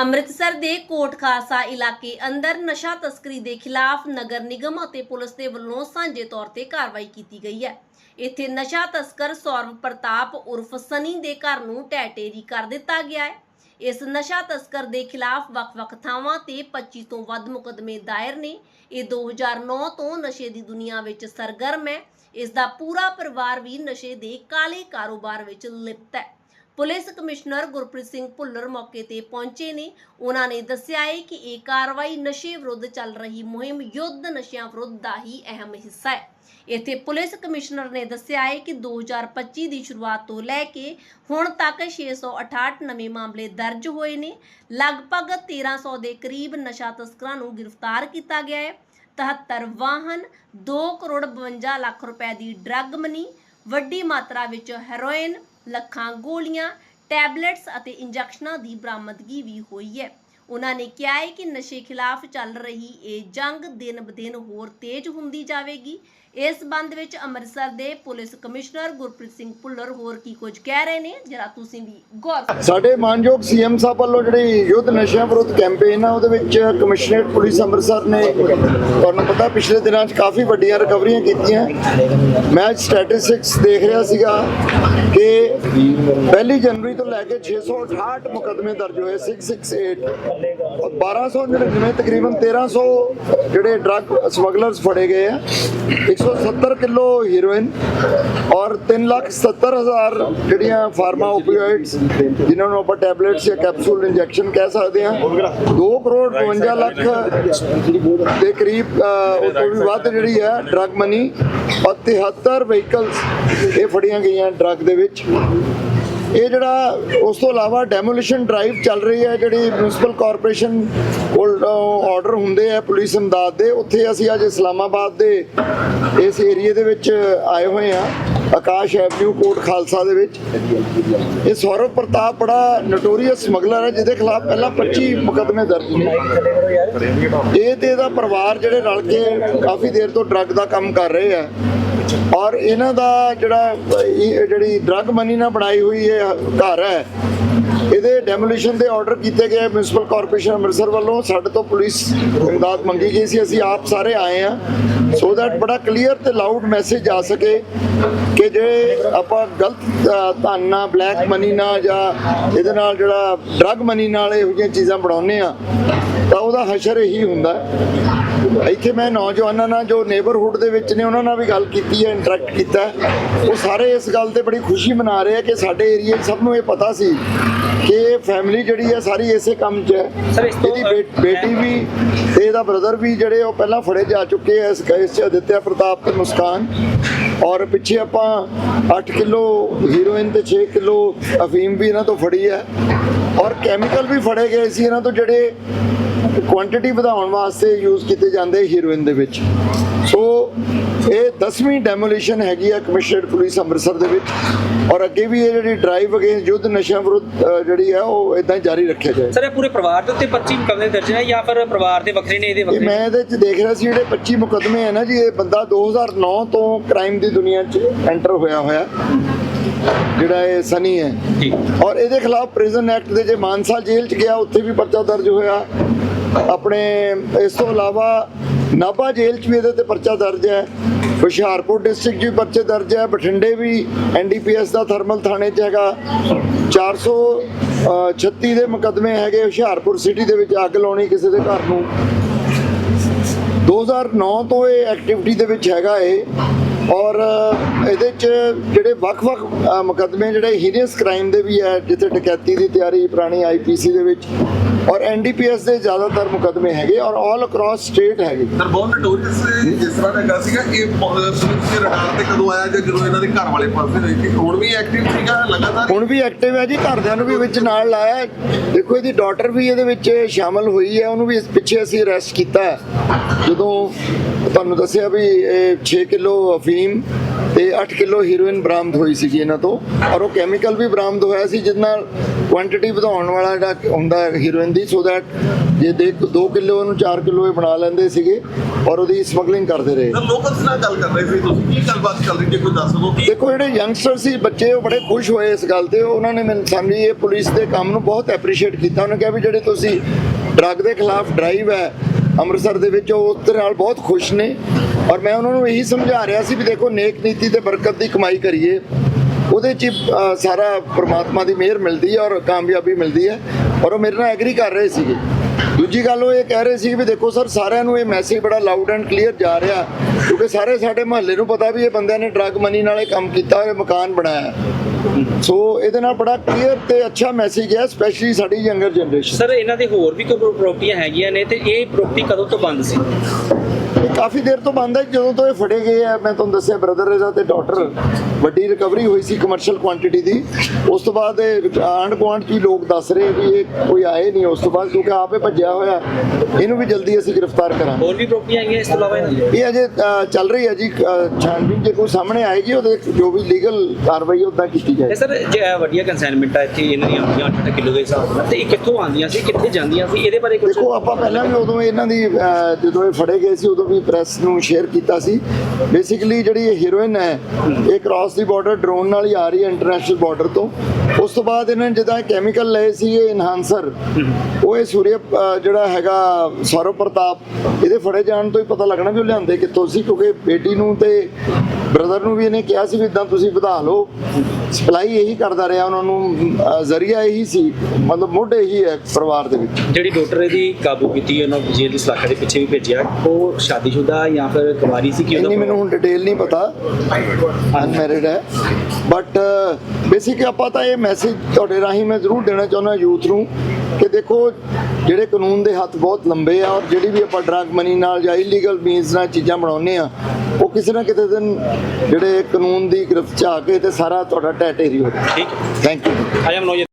ਅੰਮ੍ਰਿਤਸਰ ਦੇ ਕੋਟ ਖਾਲਸਾ ਇਲਾਕੇ ਅੰਦਰ ਨਸ਼ਾ ਤਸਕਰੀ ਦੇ ਖਿਲਾਫ ਨਗਰ ਨਿਗਮ ਅਤੇ ਪੁਲਿਸ ਦੇ ਵੱਲੋਂ ਸਾਂਝੇ ਤੌਰ ਤੇ ਕਾਰਵਾਈ ਕੀਤੀ ਗਈ ਹੈ। ਇੱਥੇ ਨਸ਼ਾ ਤਸਕਰ ਸੌਰਵ ਪ੍ਰਤਾਪ ਉਰਫ ਸਨੀ ਦੇ ਘਰ ਨੂੰ ਟੈਟੇਰੀ ਕਰ ਦਿੱਤਾ ਗਿਆ ਹੈ। ਇਸ ਨਸ਼ਾ ਤਸਕਰ ਦੇ ਖਿਲਾਫ ਵੱਖ-ਵੱਖ ਥਾਵਾਂ ਤੇ 25 ਤੋਂ ਵੱਧ ਮੁਕਦਮੇ ਦਾਇਰ ਨੇ। ਇਹ 2009 ਤੋਂ ਨਸ਼ੇ ਦੀ ਦੁਨੀਆ ਵਿੱਚ ਸਰਗਰਮ ਹੈ। ਇਸ ਦਾ ਪੂਰਾ ਪਰਿਵਾਰ ਵੀ ਨਸ਼ੇ ਦੇ ਕਾਲੇ ਕਾਰੋਬਾਰ ਵਿੱਚ ਲਿਪਤ ਹੈ। ਪੁਲਿਸ ਕਮਿਸ਼ਨਰ ਗੁਰਪ੍ਰੀਤ ਸਿੰਘ ਭੁੱਲਰ ਮੌਕੇ ਤੇ ਪਹੁੰਚੇ ਨੇ। ਉਹਨਾਂ ਨੇ ਦੱਸਿਆ ਹੈ ਕਿ ਇਹ ਕਾਰਵਾਈ ਨਸ਼ੇ ਵਿਰੁੱਧ ਚੱਲ ਰਹੀ ਮੁਹਿੰਮ ਯੁੱਧ ਨਸ਼ਿਆਂ ਵਿਰੁੱਧ ਦਾ ਹੀ ਅਹਿਮ ਹਿੱਸਾ ਹੈ। ਇੱਥੇ ਪੁਲਿਸ ਕਮਿਸ਼ਨਰ ਨੇ ਦੱਸਿਆ ਹੈ ਕਿ 2025 ਦੀ ਸ਼ੁਰੂਆਤ ਤੋਂ ਲੈ ਕੇ ਹੁਣ ਤੱਕ 668 ਨਵੇਂ ਮਾਮਲੇ ਦਰਜ ਹੋਏ ਨੇ। ਲਗਭਗ 1300 ਦੇ ਕਰੀਬ ਨਸ਼ਾ ਤਸਕਰਾਂ ਨੂੰ ਗ੍ਰਿਫਤਾਰ ਕੀਤਾ ਗਿਆ ਹੈ। 73 ਵਾਹਨ 2 ਕਰੋੜ 52 ਲੱਖ ਰੁਪਏ ਦੀ ਡਰੱਗ ਮਨੀ, ਵੱਡੀ ਮਾਤਰਾ ਵਿੱਚ ਹੈਰੋਇਨ ਲੱਖਾਂ ਗੋਲੀਆਂ, ਟੈਬਲੇਟਸ ਅਤੇ ਇੰਜੈਕਸ਼ਨਾਂ ਦੀ ਬਰਾਮਦਗੀ ਵੀ ਹੋਈ ਹੈ। ਉਹਨਾਂ ਨੇ ਕਿਹਾ ਹੈ ਕਿ ਨਸ਼ੇ ਖਿਲਾਫ ਚੱਲ ਰਹੀ ਇਹ ਜੰਗ ਦਿਨ ਬਦਿਨ ਹੋਰ ਤੇਜ਼ ਹੁੰਦੀ ਜਾਵੇਗੀ। ਇਸ ਸੰਬੰਧ ਵਿੱਚ ਅੰਮ੍ਰਿਤਸਰ ਦੇ ਪੁਲਿਸ ਕਮਿਸ਼ਨਰ ਗੁਰਪ੍ਰੀਤ ਸਿੰਘ ਭੁੱਲਰ ਹੋਰ ਕੀ ਕੁਝ ਕਹਿ ਰਹੇ ਨੇ? ਜਰਾ ਤੁਸੀਂ ਵੀ ਗੌਰ ਸਾਡੇ ਮਾਨਯੋਗ ਸੀਐਮ ਸਾਹਿਬ ਵੱਲੋਂ ਜਿਹੜੀ ਯੁੱਧ ਨਸ਼ਿਆਂ ਵਿਰੁੱਧ ਕੈਂਪੇਨ ਆ, ਉਹਦੇ ਵਿੱਚ ਕਮਿਸ਼ਨਰੇਟ ਪੁਲਿਸ ਅੰਮ੍ਰਿਤਸਰ ਨੇ ਤੁਹਾਨੂੰ ਪਤਾ ਪਿਛਲੇ ਦਿਨਾਂ 'ਚ ਕਾਫੀ ਵੱਡੀਆਂ ਰਿਕਵਰੀਆਂ ਕੀਤੀਆਂ। ਮੈਂ ਸਟੈਟਿਸਟਿਕਸ ਦੇਖ ਰਿਹਾ ਸੀਗਾ ਕਿ ਪਹਿਲੀ ਜਨਵਰੀ ਤੋਂ ਲੈ ਕੇ 668 ਮੁਕੱਦਮੇ ਦਰਜ ਹੋਏ 668 ਔਰ 1299 ਤਕਰੀਬਨ 1300 ਜਿਹੜੇ ਡਰੱਗ ਸਮਗਲਰਸ ਫੜੇ ਗਏ ਆ। 170 ਕਿਲੋ ਹੀਰੋਇਨ ਔਰ 370000 ਜਿਹੜੀਆਂ ਫਾਰਮਾ ਓਪੀਓਇਡਸ ਜਿਨ੍ਹਾਂ ਨੂੰ ਆਪਾਂ ਟੈਬਲੇਟਸ ਜਾਂ ਕੈਪਸੂਲ ਇੰਜੈਕਸ਼ਨ ਕਹਿ ਸਕਦੇ ਹਾਂ। 2 ਕਰੋੜ 52 ਲੱਖ ਦੇ ਕਰੀਬ ਅਹ, ਉਹ ਤੋਂ ਵੀ ਵੱਧ ਜਿਹੜੀ ਹੈ ਡਰੱਗ ਮਨੀ ਔਰ 73 ਵਹੀਕਲਸ ਇਹ ਫੜੀਆਂ ਗਈਆਂ ਡਰੱਗ ਦੇ ਵਿੱਚ। ਇਹ ਜਿਹੜਾ ਉਸ ਤੋਂ ਇਲਾਵਾ ਡੈਮੋਲੀਸ਼ਨ ਡਰਾਈਵ ਚੱਲ ਰਹੀ ਹੈ, ਜਿਹੜੀ ਮਿਊਨਿਸਪਲ ਕਾਰਪੋਰੇਸ਼ਨ ਕੋਲ ਆਰਡਰ ਹੁੰਦੇ ਆ ਪੁਲਿਸ ਇਮਦਾਦ ਦੇ, ਉੱਥੇ ਅਸੀਂ ਅੱਜ ਇਸਲਾਮਾਬਾਦ ਦੇ ਇਸ ਏਰੀਏ ਦੇ ਵਿੱਚ ਆਏ ਹੋਏ ਆ ਆਕਾਸ਼ ਐਵਨਿਊ ਕੋਟ ਖਾਲਸਾ ਦੇ ਵਿੱਚ। ਇਹ ਸੌਰਵ ਪ੍ਰਤਾਪ ਬੜਾ ਨਟੋਰੀਅਸ ਸਮਗਲਰ ਹੈ, ਜਿਹਦੇ ਖਿਲਾਫ ਪਹਿਲਾਂ 25 ਮੁਕੱਦਮੇ ਦਰਜ ਨੇ। ਇਹ ਤੇ ਇਹਦਾ ਪਰਿਵਾਰ ਜਿਹੜੇ ਰਲ ਕੇ ਕਾਫੀ ਦੇਰ ਤੋਂ ਡਰੱਗ ਦਾ ਕੰਮ ਕਰ ਰਹੇ ਆ। ਔਰ ਇਹਨਾਂ ਦਾ ਜਿਹੜਾ ਜਿਹੜੀ ਡਰੱਗ ਮਨੀ ਨਾਲ ਬਣਾਈ ਹੋਈ ਇਹ ਘਰ ਹੈ, ਇਹਦੇ ਡੈਮੋਲੀਸ਼ਨ ਦੇ ਆਰਡਰ ਕੀਤੇ ਗਏ ਮਿਊਨਿਸਪਲ ਕਾਰਪੋਰੇਸ਼ਨ ਅੰਮ੍ਰਿਤਸਰ ਵੱਲੋਂ। ਸਾਡੇ ਤੋਂ ਪੁਲਿਸ ਇਮਦਾਦ ਮੰਗੀ ਗਈ ਸੀ, ਅਸੀਂ ਆਪ ਸਾਰੇ ਆਏ ਆ ਸੋ ਦੈਟ ਬੜਾ ਕਲੀਅਰ ਤੇ ਲਾਊਡ ਮੈਸੇਜ ਆ ਸਕੇ ਕਿ ਜੇ ਆਪਾਂ ਗਲਤ ਧਨ ਨਾਲ ਬਲੈਕ ਮਨੀ ਨਾਲ ਜਾਂ ਇਹਦੇ ਨਾਲ ਜਿਹੜਾ ਡਰੱਗ ਮਨੀ ਨਾਲ ਇਹੋ ਜਿਹੀਆਂ ਚੀਜ਼ਾਂ ਬਣਾਉਂਦੇ ਆ ਤਾਂ ਉਹਦਾ ਹਸ਼ਰ ਇਹੀ ਹੁੰਦਾ। ਇੱਥੇ ਮੈਂ ਨੌਜਵਾਨਾਂ ਨਾਲ ਜੋ ਨੇਬਰਹੁੱਡ ਦੇ ਵਿੱਚ ਨੇ ਉਹਨਾਂ ਨਾਲ ਵੀ ਗੱਲ ਕੀਤੀ ਹੈ ਇੰਟਰੈਕਟ ਕੀਤਾ। ਉਹ ਸਾਰੇ ਇਸ ਗੱਲ ਤੇ ਬੜੀ ਖੁਸ਼ੀ ਮਨਾ ਰਹੇ ਆ ਕਿ ਸਾਡੇ ਏਰੀਏ 'ਚ ਸਭ ਨੂੰ ਇਹ ਪਤਾ ਸੀ ਕਿ ਫੈਮਿਲੀ ਜਿਹੜੀ ਹੈ ਸਾਰੀ ਇਸੇ ਕੰਮ 'ਚ ਹੈ। ਇਹਦੀ ਬੇਟੀ ਵੀ ਤੇ ਇਹਦਾ ਬ੍ਰਦਰ ਵੀ ਜਿਹੜੇ ਉਹ ਪਹਿਲਾਂ ਫੜੇ ਜਾ ਚੁੱਕੇ ਆ ਇਸ ਕੇਸ 'ਚ ਅਦਿੱਤਿਆ ਪ੍ਰਤਾਪ ਤੇ ਮੁਸਕਾਨ। ਔਰ ਪਿੱਛੇ ਆਪਾਂ 8 ਕਿਲੋ ਹੀਰੋਇਨ ਤੇ 6 ਕਿਲੋ ਅਫੀਮ ਵੀ ਇਹਨਾਂ ਤੋਂ ਫੜੀ ਹੈ। ਔਰ ਕੈਮੀਕਲ ਵੀ ਫੜੇ ਗਏ ਸੀ ਇਹਨਾਂ ਤੋਂ ਜਿਹੜੇ ਕੁਆਂਟੀਟੀ ਵਧਾਉਣ ਵਾਸਤੇ ਯੂਜ਼ ਕੀਤੇ ਜਾਂਦੇ ਹੀਰੋਇਨ ਦੇ ਵਿੱਚ। ਸੋ ਇਹ 10ਵੀਂ ਡੈਮੋਲੀਸ਼ਨ ਹੈਗੀ ਹੈ ਕਮਿਸ਼ਨਰਡ ਪੁਲਿਸ ਅੰਮ੍ਰਿਤਸਰ ਦੇ ਵਿੱਚ। ਔਰ ਅੱਗੇ ਵੀ ਇਹ ਜਿਹੜੀ ਡਰਾਈਵ ਅਗੇਂਸਟ ਯੁੱਧ ਨਸ਼ਿਆਂ ਵਿਰੁੱਧ ਜਿਹੜੀ ਹੈ ਉਹ ਇਦਾਂ ਹੀ ਜਾਰੀ ਰੱਖਿਆ ਜਾਏ। ਸਰ ਇਹ ਪੂਰੇ ਪਰਿਵਾਰ ਦੇ ਉੱਤੇ 25 ਮੁਕੱਦਮੇ ਦਰਜ ਹੈ ਜਾਂ ਫਿਰ ਪਰਿਵਾਰ ਦੇ ਵੱਖਰੇ ਨੇ ਇਹਦੇ ਇਹ ਵੱਖਰੇ ਮੈਂ ਇਹਦੇ ਚ ਦੇਖ ਰਿਹਾ ਸੀ ਜਿਹੜੇ 25 ਮੁਕੱਦਮੇ ਹੈ ਨਾ ਜੀ ਇਹ ਬੰਦਾ 2009 ਤੋਂ ਕ੍ਰਾਈਮ ਦੀ ਦੁਨੀਆ 'ਚ ਐਂਟਰ ਹੋਇਆ ਹੋਇਆ। ਜਿਹੜਾ ਇਹ ਸਨੀ ਹੈ। ਔਰ ਇਹਦੇ ਖਿਲਾਫ ਪ੍ਰਿਜ਼ਨ ਐਕਟ ਦੇ ਜੇ ਮਾਨਸਾ ਜੇਲ੍ਹ 'ਚ ਗਿਆ ਉੱਥੇ ਵੀ ਪਰਚਾ ਦਰਜ ਹੋਇਆ। ਆਪਣੇ, ਇਸ ਤੋਂ ਇਲਾਵਾ ਨਾਭਾ ਜੇਲ੍ਹ 'ਚ ਵੀ ਇਹਦੇ ਤੇ ਪਰਚਾ ਦਰਜ ਹੈ, ਹੁਸ਼ਿਆਰਪੁਰ ਡਿਸਟ੍ਰਿਕਟ 'ਚ ਵੀ ਪਰਚੇ ਦਰਜ ਹੈ, ਬਠਿੰਡੇ ਵੀ ਐਨਡੀਪੀਐਸ ਦਾ ਥਰਮਲ ਥਾਣੇ 'ਚ ਹੈਗਾ। 436 ਦੇ ਮੁਕੱਦਮੇ ਹੈਗੇ, ਹੁਸ਼ਿਆਰਪੁਰ ਸਿਟੀ ਦੇ ਵਿੱਚ ਅੱਗ ਲਾਉਣੀ ਕਿਸੇ ਦੇ ਘਰ ਨੂੰ। 2009 ਤੋਂ ਇਹ ਐਕਟੀਵਿਟੀ ਦੇ ਵਿੱਚ ਹੈਗਾ ਇਹ, ਔਰ ਇਹਦੇ ਚ ਜਿਹੜੇ ਵੱਖ-ਵੱਖ ਮੁਕੱਦਮੇ ਜਿਹੜੇ ਹੀਨੀਅਸ ਕ੍ਰਾਈਮ ਦੇ ਵੀ ਹੈ ਜਿੱਥੇ ਡਕੈਤੀ ਦੀ ਤਿਆਰੀ ਪੁਰਾਣੀ ਆਈਪੀਸੀ ਦੇ ਵਿੱਚ ਔਰ ਐਨਡੀਪੀਐਸ ਦੇ ਜ਼ਿਆਦਾਤਰ ਮੁਕੱਦਮੇ ਹੈਗੇ ਔਰ ਆਲ ਅਕ੍ਰੋਸ ਸਟੇਟ ਹੈਗੇ ਸਰ ਬਹੁਤ ਨੋਟੋਰੀਅਸ ਜਿਸ ਤਰ੍ਹਾਂ ਦਾ ਹੈਗਾ ਸੀਗਾ ਇਹ ਪੁਲਿਸ ਦੇ ਰਡਾਰ ਤੇ ਕਦੋਂ ਆਇਆ ਜਾਂ ਜਦੋਂ ਇਹਨਾਂ ਦੇ ਘਰ ਵਾਲੇ ਪਾਸੇ ਰਹੇ ਹੁਣ ਵੀ ਐਕਟਿਵ ਸੀਗਾ ਲਗਾਤਾਰ ਹੁਣ ਵੀ ਐਕਟਿਵ ਹੈ ਜੀ ਘਰਦਿਆਂ ਨੂੰ ਵੀ ਵਿੱਚ ਨਾਲ ਲਾਇਆ। ਦੇਖੋ ਇਹਦੀ ਡਾਟਰ ਵੀ ਇਹਦੇ ਵਿੱਚ ਸ਼ਾਮਲ ਹੋਈ ਹੈ ਉਹਨੂੰ ਵੀ ਇਸ ਪਿੱਛੇ ਅਸੀਂ ਅਰੈਸਟ ਕੀਤਾ। ਜਦੋਂ ਤੁਹਾਨੂੰ ਦੱਸਿਆ ਵੀ ਇਹ 6 ਕਿਲੋ ਅਫੀਮ ਤੇ 8 ਕਿਲੋ ਹੀਰੋਇਨ ਬਰਾਮਦ ਹੋਈ ਸੀਗੀ ਇਹਨਾਂ ਤੋਂ ਔਰ ਉਹ ਕੈਮੀਕਲ ਵੀ ਬਰਾਮਦ ਹੋਇਆ ਸੀ ਜਿਸ ਨਾਲ ਕੁਆਂਟੀਟੀ ਵਧਾਉਣ ਵਾਲਾ ਜਿਹੜਾ ਹੁੰਦਾ ਹੀਰੋਇਨ ਦੀ ਸੋ ਦੈਟ ਜੇ ਦੇ 2 ਕਿਲੋ ਉਹਨੂੰ 4 ਕਿਲੋ ਇਹ ਬਣਾ ਲੈਂਦੇ ਸੀਗੇ ਔਰ ਉਹਦੀ ਸਮਗਲਿੰਗ ਕਰਦੇ ਰਹੇ। ਸਰ ਲੋਕਲਸ ਨਾਲ ਗੱਲ ਕਰ ਰਹੇ ਸੀ ਤੁਸੀਂ। ਕੀ ਗੱਲਬਾਤ ਚੱਲ ਰਹੀ ਜੇ ਕੋਈ ਦੱਸ ਦਿਓ? ਦੇਖੋ ਜਿਹੜੇ ਯੰਗਸਟਰ ਸੀ ਬੱਚੇ ਉਹ ਬੜੇ ਖੁਸ਼ ਹੋਏ ਇਸ ਗੱਲ ਤੇ। ਉਹਨਾਂ ਨੇ ਮੈਨੂੰ ਸਾਨੂੰ ਇਹ ਪੁਲਿਸ ਦੇ ਕੰਮ ਨੂੰ ਬਹੁਤ ਐਪਰੀਸ਼ੀਏਟ ਕੀਤਾ। ਉਹਨੇ ਕਿਹਾ ਵੀ ਜਿਹੜੇ ਤੁਸੀਂ ਡਰੱਗ ਦੇ ਖਿਲਾਫ ਡਰਾਈਵ ਹੈ ਅੰਮ੍ਰਿਤਸਰ ਦੇ ਵਿੱਚ ਉਹ ਉਸ ਨਾਲ ਬਹੁਤ ਖੁਸ਼ ਨੇ। ਔਰ ਮੈਂ ਉਹਨਾਂ ਨੂੰ ਇਹੀ ਸਮਝਾ ਰਿਹਾ ਸੀ ਵੀ ਦੇਖੋ ਨੇਕ ਨੀਤੀ ਤੇ ਬਰਕਤ ਦੀ ਕਮਾਈ ਕਰੀਏ, ਉਹਦੇ ਚ ਸਾਰਾ ਪ੍ਰਮਾਤਮਾ ਦੀ ਮਿਹਰ ਮਿਲਦੀ ਹੈ ਔਰ ਕਾਮਯਾਬੀ ਮਿਲਦੀ ਹੈ। ਔਰ ਉਹ ਮੇਰੇ ਨਾਲ ਐਗਰੀ ਕਰ ਰਹੇ ਸੀਗੇ। ਦੂਜੀ ਗੱਲ ਉਹ ਇਹ ਕਹਿ ਰਹੇ ਸੀ ਵੀ ਦੇਖੋ ਸਰ, ਸਾਰਿਆਂ ਨੂੰ ਇਹ ਮੈਸੇਜ ਬੜਾ ਲਾਊਡ ਐਂਡ ਕਲੀਅਰ ਜਾ ਰਿਹਾ, ਕਿਉਂਕਿ ਸਾਰੇ ਸਾਡੇ ਮਹੱਲੇ ਨੂੰ ਪਤਾ ਵੀ ਇਹ ਬੰਦਿਆਂ ਨੇ ਡਰੱਗ ਮਨੀ ਨਾਲ ਇਹ ਕੰਮ ਕੀਤਾ ਇਹ ਮਕਾਨ ਬਣਾਇਆ। ਸੋ ਇਹਦੇ ਨਾਲ ਬੜਾ ਕਲੀਅਰ ਤੇ ਅੱਛਾ ਮੈਸੇਜ ਹੈ ਸਪੈਸ਼ਲੀ ਸਾਡੀ ਯੰਗਰ ਜਨਰੇਸ਼ਨ ਸਰ ਇਹਨਾਂ ਦੇ ਹੋਰ ਵੀ ਕੋਈ ਪ੍ਰਾਪਰਟੀਆਂ ਹੈਗੀਆਂ ਨੇ ਤੇ ਇਹ ਪ੍ਰਾਪਰਟੀ ਕਦੋਂ ਤੋਂ ਬੰਦ ਸੀ? ਕਾਫੀ ਦੇਰ ਤੋਂ ਬੰਦ ਹੈ ਜਦੋਂ ਤੋਂ ਇਹ ਫੜੇ ਗਏ ਆ ਮੈਂ ਤੁਹਾਨੂੰ ਦੱਸਿਆ ਬ੍ਰਦਰ ਇਹਦਾ ਤੇ ਡਾਟਰ ਵੱਡੀ ਰਿਕਵਰੀ ਹੋਈ ਸੀ ਕਮਰਸ਼ੀਅਲ ਕੁਆਂਟੀਟੀ ਦੀ। ਉਸ ਤੋਂ ਬਾਅਦ ਗੁਆਂਢ ਚ ਵੀ ਲੋਕ ਦੱਸ ਰਹੇ ਵੀ ਇਹ ਕੋਈ ਆਏ ਨਹੀਂ ਉਸ ਤੋਂ ਬਾਅਦ ਕਿਉਂਕਿ ਆਪੇ ਭੱਜਿਆ ਹੋਇਆ ਇਹਨੂੰ ਵੀ ਜਲਦੀ ਅਸੀਂ ਗ੍ਰਿਫਤਾਰ ਕਰਾਂਗੇ। ਹੋਰ ਵੀ ਪ੍ਰਾਪਰਟੀਆਂ ਹੈਗੀਆਂ ਇਸ ਤੋਂ ਇਲਾਵਾ ਇਹ ਅਜੇ ਚੱਲ ਰਹੀ ਹੈ ਜੀ ਛਾਣਬੀਨ ਜੇ ਕੋਈ ਸਾਹਮਣੇ ਆਏਗੀ ਉਹਦੇ ਜੋ ਵੀ ਲੀਗਲ ਕਾਰਵਾਈ ਉਦਾਂ ਕੀਤੀ ਜਾਏ ਸਰ ਜੇ ਵੱਡੀਆਂ ਕਨਸਾਈਨਮੈਂਟ ਆ ਇੱਥੇ ਇਹਨਾਂ ਦੀਆਂ ਆਉਂਦੀਆਂ 8-8 ਕਿਲੋ ਦੇ ਹਿਸਾਬ ਨਾਲ ਤੇ ਇਹ ਕਿੱਥੋਂ ਆਉਂਦੀਆਂ ਸੀ ਕਿੱਥੇ ਜਾਂਦੀਆਂ ਸੀ? ਇਹਦੇ ਬਾਰੇ ਕੁਝ ਦੇਖੋ ਆਪਾਂ ਪਹਿਲਾਂ ਵੀ ਉਦੋਂ ਇਹਨਾਂ ਦੀ ਜਦੋਂ ਇਹ ਫੜੇ ਗਏ ਸੀ ਉਦੋਂ ਵੀ ਪ੍ਰੈਸ ਨੂੰ ਸ਼ੇਅਰ ਕੀਤਾ ਸੀ। ਬੇਸਿਕਲੀ ਜਿਹੜੀ ਇਹ ਹੀਰੋਇਨ ਹੈ, ਇਹ ਕ੍ਰਾਸ ਦੀ ਬਾਰਡਰ ਡਰੋਨ ਨਾਲ ਹੀ ਆ ਰਹੀ ਹੈ ਇੰਟਰਨੈਸ਼ਨਲ ਬਾਰਡਰ ਤੋਂ। ਉਸ ਤੋਂ ਬਾਅਦ ਇਹਨਾਂ ਨੇ ਜਿੱਦਾਂ ਕੈਮੀਕਲ ਲਏ ਸੀ, ਇਹ ਇਨਹਾਂਸਰ ਉਹ ਇਹ ਸੂਰਯ ਜਿਹੜਾ ਹੈਗਾ ਸੌਰਵ ਪ੍ਰਤਾਪ, ਇਹਦੇ ਫੜੇ ਜਾਣ ਤੋਂ ਹੀ ਪਤਾ ਲੱਗਣਾ ਵੀ ਉਹ ਲਿਆਂਦੇ ਕਿੱਥੋਂ ਸੀ, ਕਿਉਂਕਿ ਬੇਟੀ ਨੂੰ ਤੇ ਬ੍ਰਦਰ ਨੂੰ ਵੀ ਇਹਨੇ ਕਿਹਾ ਸੀ ਵੀ ਇਦਾਂ ਤੁਸੀਂ ਵਧਾ ਲਓ। ਸਪਲਾਈ ਇਹੀ ਕਰਦਾ ਰਿਹਾ, ਉਹਨਾਂ ਨੂੰ ਜ਼ਰੀਆ ਇਹੀ ਸੀ, ਮਤਲਬ ਮੁੱਢ ਇਹੀ ਹੈ ਪਰਿਵਾਰ ਦੇ ਵਿੱਚ। ਜਿਹੜੀ ਡਾਕਟਰ ਇਹਦੀ ਕਾਬੂ ਕੀਤੀ ਉਹਨਾਂ ਜੇਲ੍ਹ ਦੀ ਸਲਾਖਾ ਦੇ ਪਿੱਛੇ ਵੀ ਭੇਜਿਆ, ਉਹ ਸ਼ਾਦੀ ਸ਼ਾਦੀशुदा ਜਾਂ ਫਿਰ ਕੁਮਾਰੀ ਸੀ ਕਿ ਇੰਨੀ ਮੈਨੂੰ ਹੁਣ ਡਿਟੇਲ ਨਹੀਂ ਪਤਾ। ਅਨਮੈਰਿਡ ਹੈ। ਬਟ ਬੇਸਿਕ ਆਪਾਂ ਤਾਂ ਇਹ ਮੈਸੇਜ ਤੁਹਾਡੇ ਰਾਹੀਂ ਮੈਂ ਜ਼ਰੂਰ ਦੇਣਾ ਚਾਹੁੰਦਾ ਯੂਥ ਨੂੰ ਕਿ ਦੇਖੋ ਜਿਹੜੇ ਕਾਨੂੰਨ ਦੇ ਹੱਥ ਬਹੁਤ ਲੰਬੇ ਆ ਔਰ ਜਿਹੜੀ ਵੀ ਆਪਾਂ ਡਰੱਗ ਮਨੀ ਨਾਲ ਜਾਂ ਇਲੀਗਲ ਮੀਨਸ ਨਾਲ ਚੀਜ਼ਾਂ ਬਣਾਉਂਦੇ ਆ ਉਹ ਕਿਸੇ ਨਾ ਕਿਸੇ ਦਿਨ ਜਿਹੜੇ ਕਾਨੂੰਨ ਦੀ ਗ੍ਰਿਫਤ ਚ ਆ ਕੇ ਤੇ ਸਾਰਾ ਤੁਹਾਡਾ ਢੇਰੀ ਹੋ ਠੀਕ ਥੈਂਕ ਯੂ ਆਇਆ ਮਨੋਜ